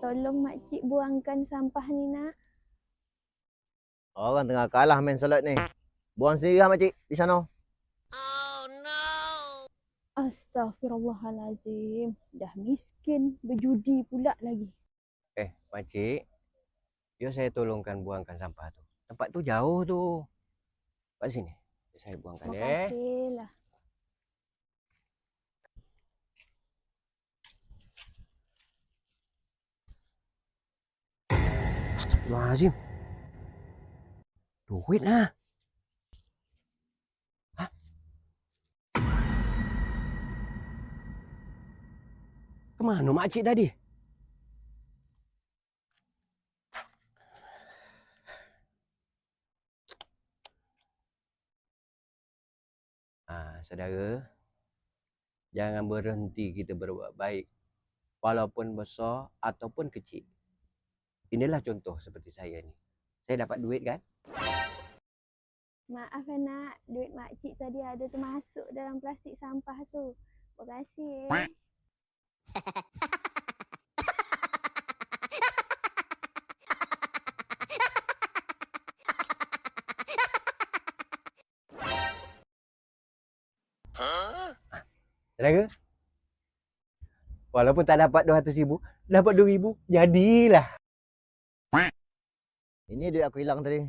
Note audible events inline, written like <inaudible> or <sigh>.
Tolong makcik buangkan sampah ni nak. Orang tengah kalah main solat ni. Buang sendiri lah makcik di sana. Astaghfirullahalazim. Dah miskin, berjudi pula lagi. Eh, makcik. Biar saya tolongkan buangkan sampah tu. Tempat tu jauh tu. Kat sini. Saya buangkan Terima eh. kasih lah. Astagfirullahalazim. Duit lah. Kemana makcik tadi? Ah, saudara, jangan berhenti kita berbuat baik walaupun besar ataupun kecil. Inilah contoh seperti saya ni. Saya dapat duit kan? Maaf eh, nak, duit makcik tadi ada termasuk dalam plastik sampah tu. Terima kasih eh. Saudara, walaupun tak dapat 200 ribu, dapat 2 ribu, jadilah. Ini duit aku hilang tadi. <laughs>